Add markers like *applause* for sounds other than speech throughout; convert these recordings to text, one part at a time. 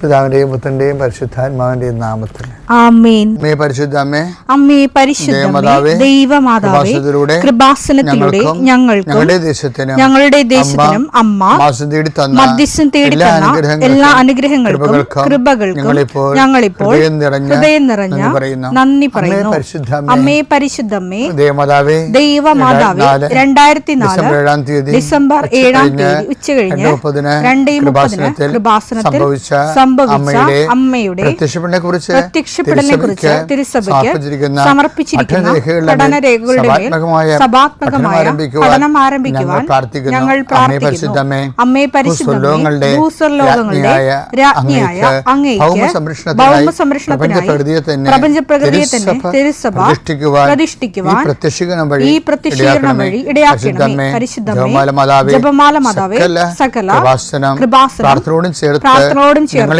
പിതാവിന്റെയും പുത്രന്റെയും പരിശുദ്ധാത്മാവിന്റെയും നാമത്തിൽ. അമ്മേ പരിശുദ്ധ അമ്മേ അമ്മേ പരിശുദ്ധമേ ദൈവമാതാവേ കൃപാസനത്തിലൂടെ ഞങ്ങൾക്കും ഞങ്ങളുടെ ദേശത്തിനും അമ്മ മധ്യസ്ഥം തേടി എല്ലാ തന്ന അനുഗ്രഹങ്ങൾക്കും, എല്ലാ അനുഗ്രഹങ്ങൾക്കും കൃപകൾക്കും ഞങ്ങളിപ്പോൾ ഹൃദയം നിറഞ്ഞ നന്ദി പറയുന്നു. അമ്മേ പരിശുദ്ധമ്മേ ദൈവമാതാവേ ദൈവമാതാവേ രണ്ടായിരത്തി നാല് ഡിസംബർ ഏഴാം തീയതി ഡിസംബർ ഉച്ച ഏഴാം കഴിഞ്ഞ് തീയതി ഉച്ച കഴിഞ്ഞ് രണ്ടേ മുപ്പതിന് കൃപാസനത്തിൽ സംഭവിച്ച സംഭവിച്ച അമ്മയുടെ കുറിച്ച് പ്രത്യക്ഷപ്പെടലിനെ കുറിച്ച് തിരുസഭയ്ക്ക് സമർപ്പിച്ചിരിക്കുന്ന പഠനരേഖകളുടെ മേൽ സഭാത്മകമായ പഠനം ആരംഭിക്കുവാൻ ഞങ്ങൾ പ്രാർത്ഥിക്കുന്നു. ഞങ്ങൾ അമ്മേ പ്രാർത്ഥിക്കുന്നു. പരിശുദ്ധമേ, ഭൂസ്വർലോകങ്ങളുടെ രാജ്ഞിയായ അങ്ങേക്ക് തന്നെ തിരുസഭ പ്രതിഷ്ഠിക്കുവാൻ ഈ പ്രത്യക്ഷീകരണം വഴി ഇടയാക്കണമേ. പരിശുദ്ധമേ ജപമാല മാതാവേ സകല കൃപാസനം പ്രാർത്ഥനയോടും ചേർത്ത്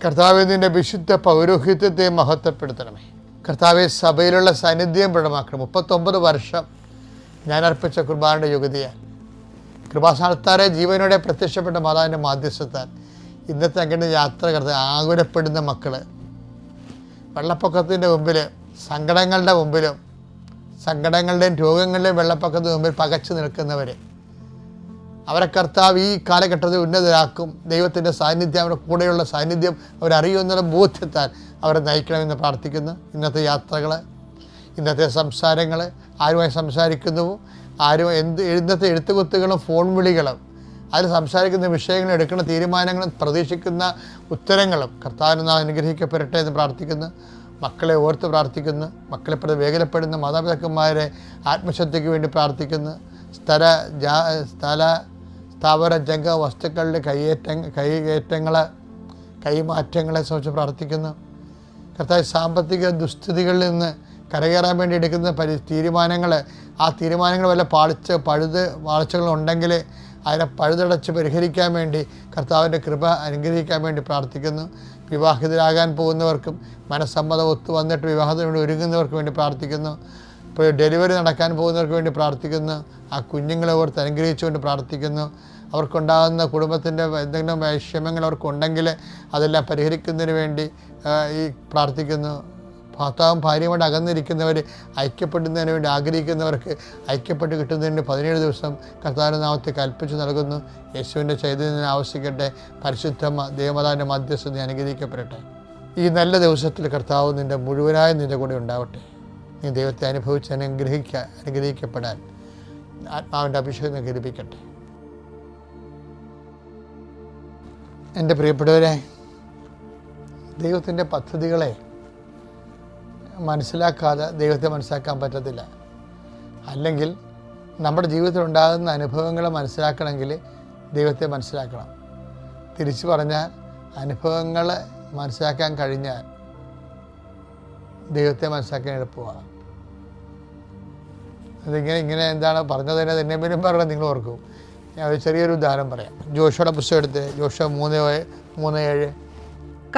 കർത്താവിന്റെ വിശുദ്ധ പൗരോഹിത്യത്തെ മഹത്വപ്പെടുത്തണമേ. കർത്താവെ സഭയിലുള്ള സാന്നിധ്യം പ്രണമാക്കണം മുപ്പത്തൊമ്പത് വർഷം ഞാൻ അർപ്പിച്ച കുർബാനയുടെ യുഗതിയാൽ കൃപാസ്ഥാനത്താരെ ജീവനോടെ പ്രത്യക്ഷപ്പെട്ട മാതാവിന്റെ മാധ്യസ്ഥത്താൽ ഇന്നത്തെ അങ്ങനെ യാത്ര കർത്ത ആകുലപ്പെടുന്ന മക്കൾ വെള്ളപ്പൊക്കത്തിന്റെ മുമ്പിൽ സങ്കടങ്ങളുടെ മുമ്പിലും സങ്കടങ്ങളുടെയും രോഗങ്ങളുടെയും വെള്ളപ്പൊക്കത്തിന് മുമ്പിൽ പകച്ചു നിൽക്കുന്നവർ അവരെ കർത്താവ് ഈ കാലഘട്ടത്തിൽ ഉന്നതരാക്കും. ദൈവത്തിന്റെ സാന്നിധ്യം അവരുടെ കൂടെയുള്ള സാന്നിധ്യം അവരറിയുമെന്നുള്ള ബോധ്യത്താൽ അവരെ നയിക്കണമെന്ന് പ്രാർത്ഥിക്കുന്നു. ഇന്നത്തെ യാത്രകൾ ഇന്നത്തെ സംസാരങ്ങൾ ആരുമായി സംസാരിക്കുന്നുവോ? ആരും എന്ത് ഇന്നത്തെ എഴുത്തുകുത്തുകളും ഫോൺ വിളികളും അതിൽ സംസാരിക്കുന്ന വിഷയങ്ങൾ എടുക്കുന്ന തീരുമാനങ്ങളും പ്രതീക്ഷിക്കുന്ന ഉത്തരങ്ങളും കർത്താവിന് അനുഗ്രഹിക്കപ്പെടട്ടെ എന്ന് പ്രാർത്ഥിക്കുന്നു. മക്കളെ ഓർത്ത് പ്രാർത്ഥിക്കുന്നു മക്കളെ പ്രതി വേഗനപ്പെടുന്ന മാതാപിതാക്കന്മാരെ ആത്മശക്തിക്ക് വേണ്ടി പ്രാർത്ഥിക്കുന്നു. സ്ഥല ജാ സ്ഥല സ്ഥാപന ജംഗ വസ്തുക്കളുടെ കൈയേറ്റ കൈയേറ്റങ്ങൾ കൈമാറ്റങ്ങളെ സംബന്ധിച്ച് പ്രാർത്ഥിക്കുന്നു. കർത്താവ് സാമ്പത്തിക ദുസ്ഥിതികളിൽ നിന്ന് കരകയറാൻ വേണ്ടി എടുക്കുന്ന പരി തീരുമാനങ്ങൾ ആ തീരുമാനങ്ങൾ വല്ല പാളിച്ച പഴുത് വാഴ്ചകളുണ്ടെങ്കിൽ അതിനെ പഴുതടച്ച് പരിഹരിക്കാൻ വേണ്ടി കർത്താവിന്റെ കൃപ അനുഗ്രഹിക്കാൻ വേണ്ടി പ്രാർത്ഥിക്കുന്നു. വിവാഹിതരാകാൻ പോകുന്നവർക്കും മനസ്സമ്മതം ഒത്തു വന്നിട്ട് വിവാഹത്തിന് വേണ്ടി ഒരുങ്ങുന്നവർക്ക് വേണ്ടി പ്രാർത്ഥിക്കുന്നു. ഇപ്പോൾ ഡെലിവറി നടക്കാൻ പോകുന്നവർക്ക് വേണ്ടി പ്രാർത്ഥിക്കുന്നു. ആ കുഞ്ഞുങ്ങളെ ഓർത്ത് അനുഗ്രഹിച്ചുകൊണ്ട് പ്രാർത്ഥിക്കുന്നു. അവർക്കുണ്ടാകുന്ന കുടുംബത്തിന്റെ എന്തെങ്കിലും വൈഷമ്യങ്ങൾ അവർക്കുണ്ടെങ്കിൽ അതെല്ലാം പരിഹരിക്കുന്നതിന് വേണ്ടി ഈ പ്രാർത്ഥിക്കുന്നു. ഭർത്താവും ഭാര്യയുമായിട്ട് അകന്നിരിക്കുന്നവർ ഐക്യപ്പെടുന്നതിന് വേണ്ടി ആഗ്രഹിക്കുന്നവർക്ക് ഐക്യപ്പെട്ട് കിട്ടുന്നതിന് പതിനേഴ് ദിവസം കർത്താവിന്റെ നാമത്തെ കൽപ്പിച്ചു നൽകുന്നു. യേശുവിന്റെ ചൈതന്യം ആവശ്യിക്കട്ടെ. പരിശുദ്ധ ദേവതാന്റെ മധ്യസ്ഥത അനുഗ്രഹിക്കപ്പെടട്ടെ. ഈ നല്ല ദിവസത്തിൽ കർത്താവ് നിന്റെ മുഴുവനായ നിന്റെ കൂടെ ഉണ്ടാവട്ടെ. നീ ദൈവത്തെ അനുഭവിച്ച് അനുഗ്രഹിക്ക അനുഗ്രഹിക്കപ്പെടാൻ ആത്മാവിന്റെ അഭിഷേകം ഗ്രഹിപ്പിക്കട്ടെ. എന്റെ പ്രിയപ്പെട്ടവരെ ദൈവത്തിന്റെ പദ്ധതികളെ മനസ്സിലാക്കാതെ ദൈവത്തെ മനസ്സിലാക്കാൻ പറ്റത്തില്ല. അല്ലെങ്കിൽ നമ്മുടെ ജീവിതത്തിൽ ഉണ്ടാകുന്ന അനുഭവങ്ങൾ മനസ്സിലാക്കണമെങ്കിൽ ദൈവത്തെ മനസ്സിലാക്കണം. തിരിച്ചു പറഞ്ഞാൽ അനുഭവങ്ങൾ മനസ്സിലാക്കാൻ കഴിഞ്ഞാൽ ദൈവത്തെ മനസ്സിലാക്കാൻ എളുപ്പമാണ്. അതിങ്ങനെ ഇങ്ങനെ എന്താണ് പറഞ്ഞതിനെ തന്നെ പിന്നും പറയണം നിങ്ങൾ ഓർക്കും. ഞാൻ ഒരു ചെറിയൊരു ഉദാഹരണം പറയാം. ജോഷയുടെ പുസ്തകം എടുത്ത് ജോഷ മൂന്ന് മൂന്ന് ഏഴ്.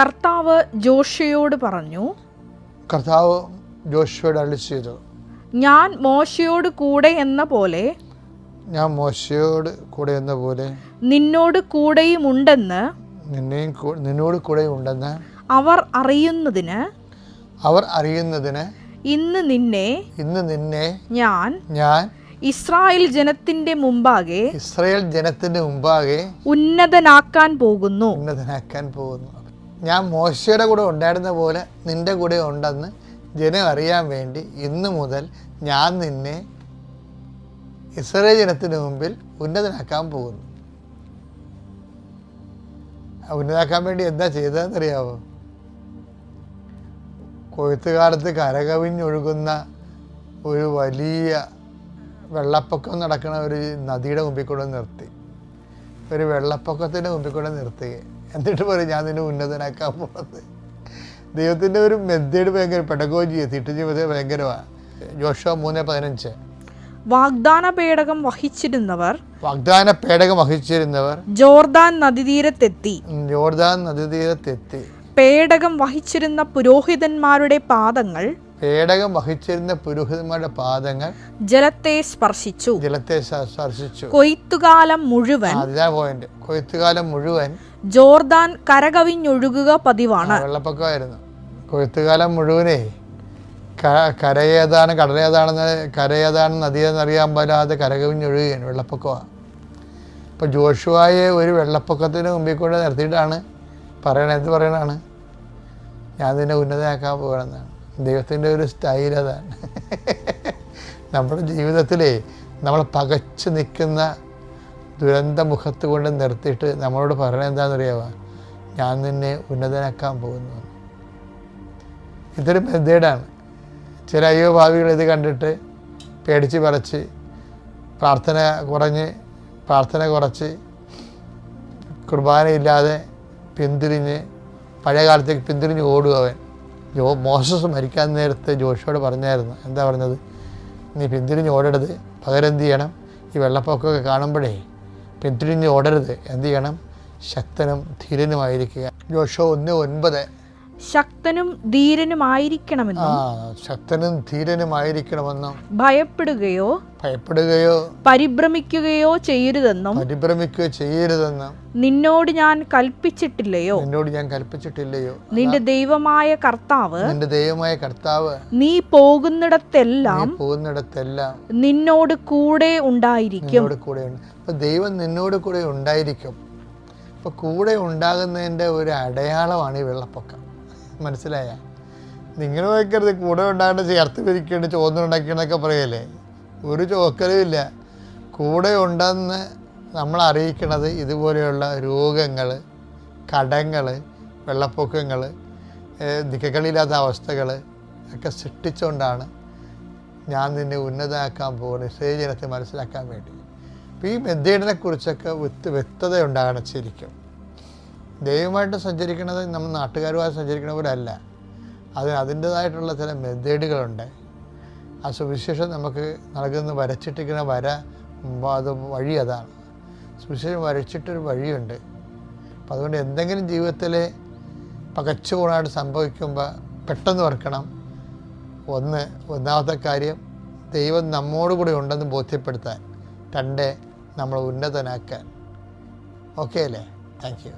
കർത്താവ് ജോഷയോട് പറഞ്ഞു കർത്താവ് ജോഷിയോട് അള്ളി ചെയ്തു. ഞാൻ മോശയോട് കൂടെ എന്ന പോലെ ഞാൻ മോശയോട് കൂടെ എന്ന പോലെ നിന്നോട് കൂടെയും ഉണ്ടെന്ന് നിന്നെയും നിന്നോട് കൂടെ ഉണ്ടെന്ന് അവർ അറിയുന്നതിന് അവർ അറിയുന്നതിന് ഇന്ന് നിന്നെ ഇന്ന് നിന്നെ ഞാൻ ഞാൻ ഇസ്രായേൽ ജനത്തിന്റെ മുമ്പാകെ ഇസ്രായേൽ ജനത്തിന്റെ മുമ്പാകെ ഉന്നതനാക്കാൻ പോകുന്നു. ഉന്നതനാക്കാൻ പോകുന്നു. ഞാൻ മോശയുടെ കൂടെ ഉണ്ടായിരുന്ന പോലെ നിന്റെ കൂടെ ഉണ്ടെന്ന് ജനം അറിയാൻ വേണ്ടി ഇന്നു മുതൽ ഞാൻ നിന്നെ ഇസ്രേ ജനത്തിന് മുമ്പിൽ ഉന്നതനാക്കാൻ പോകുന്നു. ഉന്നതാക്കാൻ വേണ്ടി എന്താ ചെയ്തതെന്നറിയാവോ? കൊയ്ത്തുകാലത്ത് കരകവിഞ്ഞൊഴുകുന്ന ഒരു വലിയ വെള്ളപ്പൊക്കം നടക്കുന്ന ഒരു നദിയുടെ മുമ്പിൽ കൂടെ നിർത്തി. ഒരു വെള്ളപ്പൊക്കത്തിന്റെ മുമ്പിൽ കൂടെ നിർത്തി എന്നിട്ട് പറയും ഞാൻ നിന്നെ ഉന്നതനാക്കാൻ പോകുന്നത് ദൈവത്തിന്റെ ഒരു മെത്തേഡ് ഭയങ്കര പെടകോജി തിട്ടുജീവിതം ഭയങ്കരമാണ് ജോഷ മൂന്ന് പതിനഞ്ച്. വാഗ്ദാന പേടകം വഹിച്ചിരുന്നവർ വാഗ്ദാന പേടകം വഹിച്ചിരുന്നവർ ജോർദാൻ നദീതീരത്തെത്തി. ജോർദാൻ നദീതീരത്തെത്തി. പേടകം വഹിച്ചിരുന്ന പുരോഹിതന്മാരുടെ പാദങ്ങൾ പേടകം വഹിച്ചിരുന്ന പുരോഹിതന്മാരുടെ പാദങ്ങൾ ജലത്തെ സ്പർശിച്ചു. ജലത്തെ സ്പർശിച്ചു. കൊയ്ത്തുകാലം മുഴുവൻ പോയിന്റ് കൊയ്ത്തുകാലം മുഴുവൻ ജോർദാൻ കരകവിഞ്ഞൊഴുകുക പതിവാണ്. വെള്ളപ്പൊക്കമായിരുന്നു. കൊയ്ത്തുകാലം മുഴുവനേ കരയേതാണ് കടലേതാണെന്ന് കരയേതാണ് നദിയെന്ന് അറിയാൻ പാടാതെ കരകവിഞ്ഞൊഴുകുകയാണ് വെള്ളപ്പൊക്കമാണ്. ഇപ്പോൾ ജോഷുവായെ ഒരു വെള്ളപ്പൊക്കത്തിന് മുമ്പിൽ കൂടെ നിർത്തിയിട്ടാണ് പറയണത്. എന്ത് പറയണതാണ്? ഞാൻ നിന്നെ ഉന്നതയാക്കാൻ പോകണമെന്നാണ്. ദൈവത്തിന്റെ ഒരു സ്റ്റൈൽ അതാണ് *laughs* നമ്മുടെ ജീവിതത്തിലേ നമ്മൾ പകച്ചു നിൽക്കുന്ന ദുരന്ത മുഖത്ത് കൊണ്ട് നിർത്തിയിട്ട് നമ്മളോട് പറയണത് എന്താണെന്നറിയാമോ ഞാൻ നിന്നെ ഉന്നതനാക്കാൻ പോകുന്നു. ഇതൊരു മെത്തേഡാണ് ചില അയ്യോ ഭാവികൾ ഇത് കണ്ടിട്ട് പേടിച്ച് പറച്ച് പ്രാർത്ഥന കുറഞ്ഞ് പ്രാർത്ഥന കുറച്ച് കുർബാനയില്ലാതെ പിന്തിരിഞ്ഞ് പഴയ കാലത്തേക്ക് പിന്തിരിഞ്ഞ് ഓടുക അവൻ. ജോ മോസസ് മരിക്കാൻ നേരത്തെ ജോഷിയോട് പറഞ്ഞായിരുന്നു. എന്താ പറഞ്ഞത്? നീ പിന്തിരിഞ്ഞ് ഓടരുത്. പകരം എന്ത് ചെയ്യണം? ഈ വെള്ളപ്പൊക്കമൊക്കെ കാണുമ്പോഴേ പിന്തിരിഞ്ഞ് ഓടരുത്. എന്ത് ചെയ്യണം? ശക്തനും ധീരനുമായിരിക്കുക. ജോഷോ ഒന്ന് ഒൻപത്. ശക്തനും ധീരനുമായിരിക്കണമെന്നും ശക്തനും ധീരനുമായിരിക്കണമെന്നും ഭയപ്പെടുകയോ ഭയപ്പെടുകയോ പരിഭ്രമിക്കുകയോ ചെയ്യരുതെന്നും പരിഭ്രമിക്കുകയോ ചെയ്യരുതെന്നും നിന്നോട് ഞാൻ കൽപ്പിച്ചിട്ടില്ലയോ? നിന്നോട് ഞാൻ കൽപ്പിച്ചിട്ടില്ലയോ? നിന്റെ ദൈവമായ കർത്താവ് നിന്റെ ദൈവമായ കർത്താവ് നീ പോകുന്നിടത്തെല്ലാം പോകുന്നിടത്തെല്ലാം നിന്നോട് കൂടെ ഉണ്ടായിരിക്കും. നിന്നോട് കൂടെയുണ്ട് അപ്പോൾ ദൈവം നിന്നോട് കൂടെ ഉണ്ടായിരിക്കും. അപ്പോൾ കൂടെ ഉണ്ടാകുന്നതിന്റെ ഒരു അടയാളമാണ് ഈ വെള്ളപ്പൊക്കം. മനസ്സിലായ? നിങ്ങൾ വയ്ക്കരുത് കൂടെ ഉണ്ടാകേണ്ട ചേർത്ത് പിരിക്കേണ്ട ചോന്നുണ്ടാക്കിയെന്നൊക്കെ പറയല്ലേ? ഒരു ചോക്കലുമില്ല കൂടെ ഉണ്ടെന്ന് നമ്മൾ അറിയിക്കണത് ഇതുപോലെയുള്ള രോഗങ്ങൾ കടങ്ങൾ വെള്ളപ്പൊക്കങ്ങൾ ദിക്കകളില്ലാത്ത അവസ്ഥകൾ ഒക്കെ സൃഷ്ടിച്ചുകൊണ്ടാണ് ഞാൻ നിന്നെ ഉന്നതമാക്കാൻ പോകുന്നത്. ജനത്തെ മനസ്സിലാക്കാൻ വേണ്ടി. അപ്പോൾ ഈ മെത്തേഡിനെ കുറിച്ചൊക്കെ വ്യക്ത വ്യക്തത ഉണ്ടാകണം ശരിക്കും. ദൈവമായിട്ട് സഞ്ചരിക്കുന്നത് നമ്മൾ നാട്ടുകാരുമായി സഞ്ചരിക്കുന്ന പോലെ അല്ല. അതിന് അതിന്റേതായിട്ടുള്ള ചില മെത്തേഡുകളുണ്ട് ആ സുവിശേഷം നമുക്ക് നൽകുന്ന വരച്ചിട്ടിരിക്കുന്ന വര അത് വഴി അതാണ്. സുവിശേഷം വരച്ചിട്ടൊരു വഴിയുണ്ട്. അപ്പം അതുകൊണ്ട് എന്തെങ്കിലും ജീവിതത്തിൽ പകച്ചുകൂടായിട്ട് സംഭവിക്കുമ്പോൾ പെട്ടെന്ന് ഓർക്കണം. ഒന്ന് ഒന്നാമത്തെ കാര്യം ദൈവം നമ്മോടുകൂടി ഉണ്ടെന്ന് ബോധ്യപ്പെടുത്താൻ. രണ്ട് നമ്മൾ ഉന്നതനാക്കാൻ. ഓക്കെ അല്ലേ? Thank you